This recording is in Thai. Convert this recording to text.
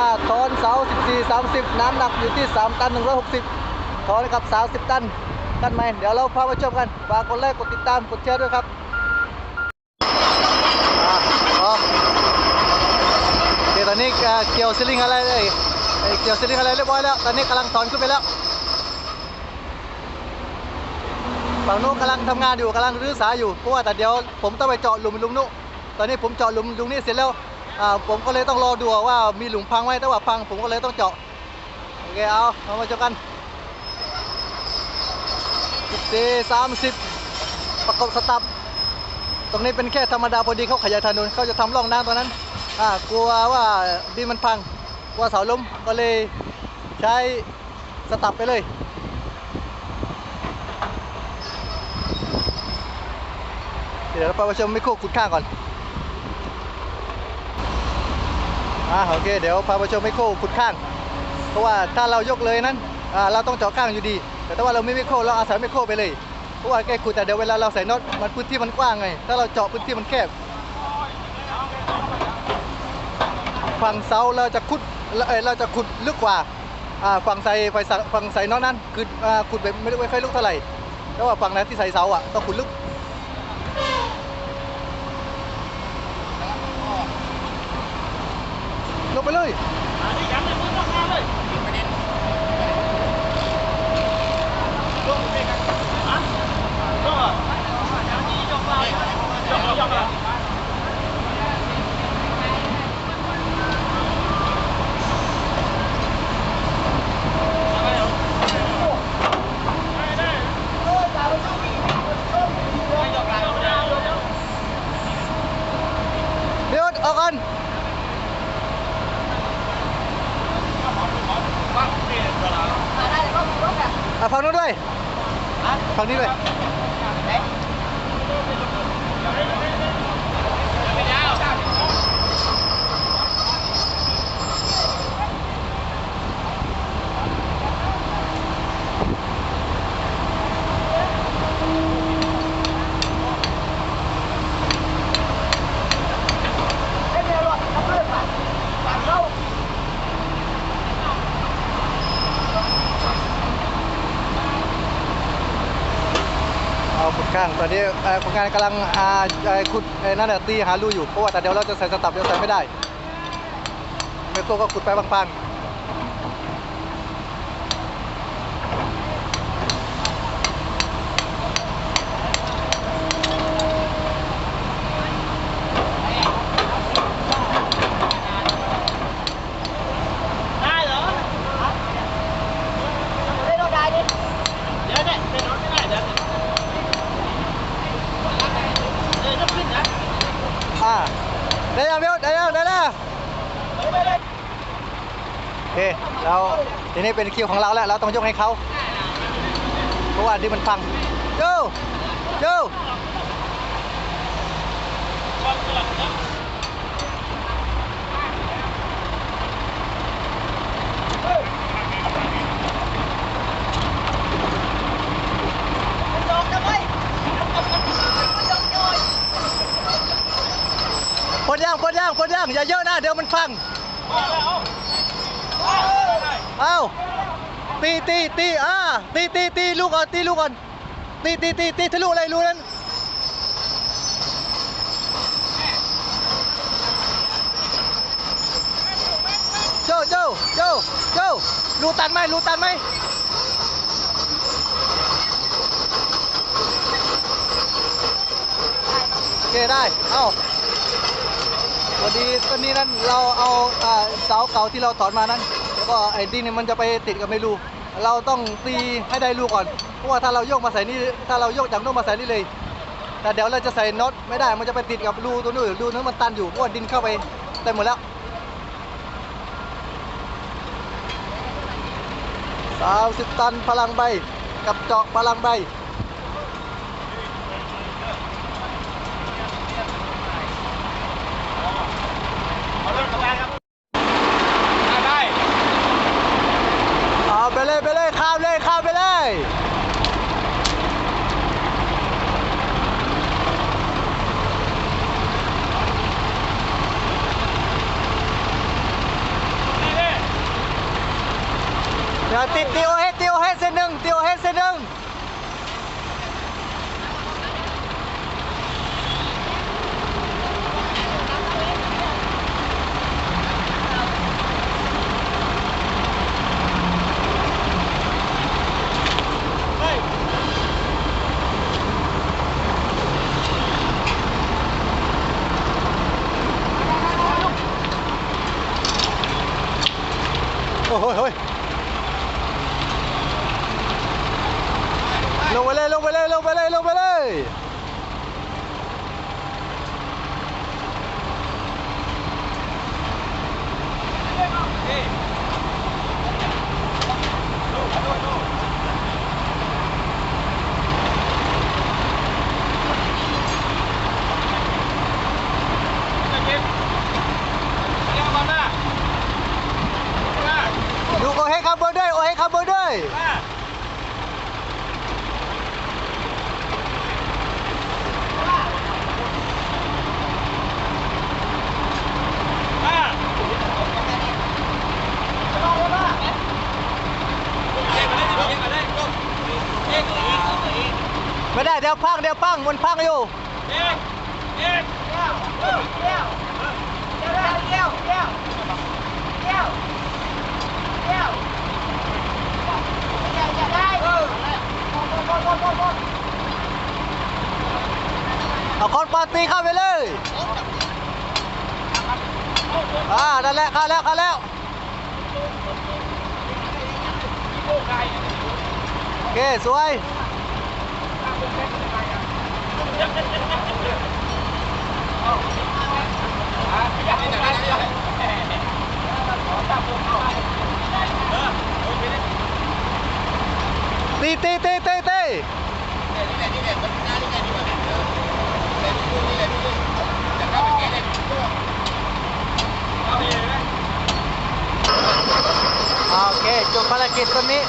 30 น้ำหนักอยู่ที่ 3 ตัน 160ขอนะครับ 30 ตัน กันไหม เดี๋ยวเราพาไปชมกัน ฝากกดไลค์ กดติดตาม กดแชร์ด้วยครับโอเคตอนนี้เกี่ยวสลิงอะไรเลยเอ่อเกี่ยวสลิงอะไรเรียบร้อยแล้ว ตอนนี้กำลังถอนขึ้นไปแล้วฝั่งนู้นกำลังทำงานอยู่กำลังรื้อสายอยู่ เพราะว่าแต่เดี๋ยวผมต้องไปเจาะหลุมลุงนุตอนนี้ผมเจาะหลุมลุงนี่เสร็จแล้ว ผมก็เลยต้องรอดูว่ามีหลุมพังไหมถ้าว่าพังผมก็เลยต้องเจาะโอเคเอาเอามาเจาะกันสี่สามสิบประกบสตับตรงนี้เป็นแค่ธรรมดาพอดีเขาขยายถนนเขาจะทำร่องน้ำตรงนั้นกลัวว่าดินมันพังกลัวเสาล้มก็เลยใช้สตับไปเลยเดี๋ยวเราไปชมไม่โคขุดข้างก่อน อ่าโอเค เดี๋ยวพาไปชมไมโครขุดข้าง เพราะว่าถ้าเรายกเลยนั้นอ่าเราต้องเจาะข้างอยู่ดี แต่ถ้าว่าเราไม่ไมโครเราอาศัยไมโครไปเลย เพราะว่าแกขุดแต่เดี๋ยวเวลาเราใส่น็อตมันพื้นที่มันกว้างไง ถ้าเราเจาะพื้นที่มันแคบฝั่งเสาเราจะขุดเออเราจะขุดลึกกว่าอ่าฝั่งใส่ไฟฝั่งใส่น็อตนั้นคืออ่าขุดแบบไม่ได้ไม่ค่อยลึกเท่าไหร่แต่ว่าฝั่งนั้นที่ใส่เสาอะต้องขุดลึก ลงไปเลยเดี๋ยวออกก่อนอะฝั่งนู้นด้วย ฝั่งนี้ด้วย ข้างตอนนี้เอ่อคนงานกำลังขุดนั่นแหละตีหารูอยู่เพราะว่าแต่เดี๋ยวเราจะใส่สตับเดี๋ยวใส่ไม่ได้เมโซก็ขุดไปบางๆอ่าได้ยังเบลได้ยังได้แล้ว โอเคเราทีนี้เป็นคิวของเราแล้ว เราต้องยกให้เขาเพราะว่าดินมันพังโยโยปลดย่างปลดย่างปลดย่างอย่าเยอะนะเดี๋ยวมันพัง อาตีตีตีอ่าตีตีตีลูกก่อนตีลูกก่อนตีตีตีตีทะลุอะไรรู้นั้นโจโจโจโจรูตันไหมรูตันไหมโอเคได้ เอาพอดีต้นนี้นั้นเราเอาเสาเก่าที่เราถอนมานั้น ก็ไอ้ดินเนี่ยมันจะไปติดกับไม่รูเราต้องตีให้ได้รูก่อน เพราะว่าถ้าเราโยกมาใส่นี่ถ้าเราโยกจากโน้นมาใส่นี่เลย แต่เดี๋ยวเราจะใส่น็อตไม่ได้ มันจะไปติดกับรูตัวนู้นรูนั้นมันตันอยู่เพราะว่าดินเข้าไปเต็มหมดแล้วสาวสิบตันพลังใบ กับเจาะพลังใบ เอาไปเลยไปเลยข้ามเลยข้ามไปเลย เดี๋ยวติดติวให้ติวให้เส้นหนึ่งติวให้เส้นหนึ่งโอ้โหเฮ้ยลงไปเลยลงไปเลยลงไปเลยลงไปเลย ดูโอเฮคับเบอร์ด้วยโอเฮคับเบอร์ด้วย ไม่ ยปังมันพังอยู่เด็กเด็กเดี่ยวเดี่ยวเดี่ยวเดี่ยวเดี่ยวเดี่ยวเดี่ยวเดี่ยวอย่าได้เอเอาคอนปาตีเข้าไปเลยอ่าได้แล้วเข้าแล้วเข้าแล้วโอเคสวย ตีตีตีตีตีโอเคจบภารกิจตัวนี้